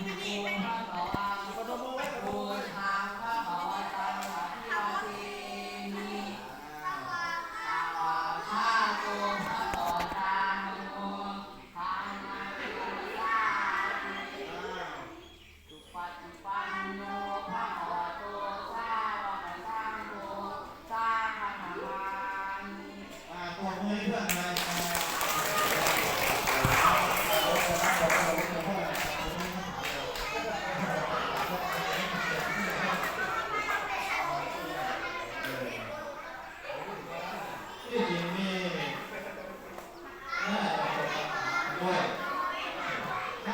โอ้โห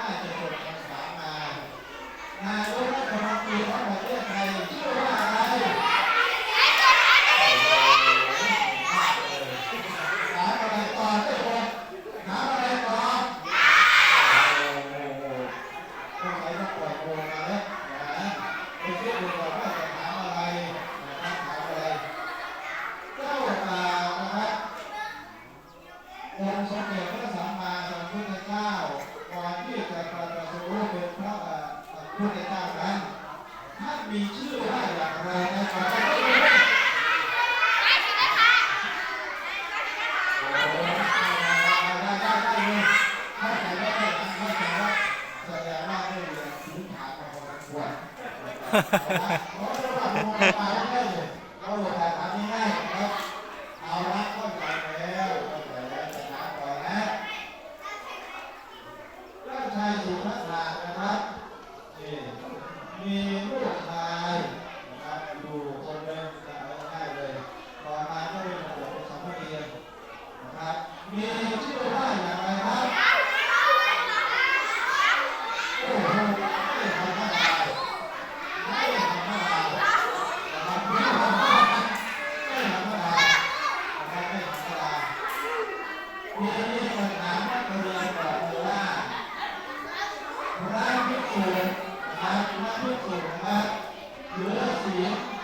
จะจบคำถามมานายกรัฐมนตรีของประเทศไทยชื่อว่าอะไรถามอะไรก่อได้คนถามอะไรก่อนโอ้โหต้องใช้ต้องปล่อยโงมาแล้วนะไปคิดดูก่อนว่าจะถามอะไรนะครับถามอะไรเจ้าบ่านะครับองค์สมเด็จพระสัมมาสัมพุทธเจ้าก่อนที่จะประสูติเป็นพระเอ่ อพุทธเจ้านั้นท่ามีชื่อว่าอย่างไรในก่อนที่จะโอ้โหได้ได้ไมีลูกชายนะครับอยู่คนเดิมจะเอาง่ายเลยต่อมาก็เป็นระบบสัมเณรนะครับ มีชื่อ 走开！有请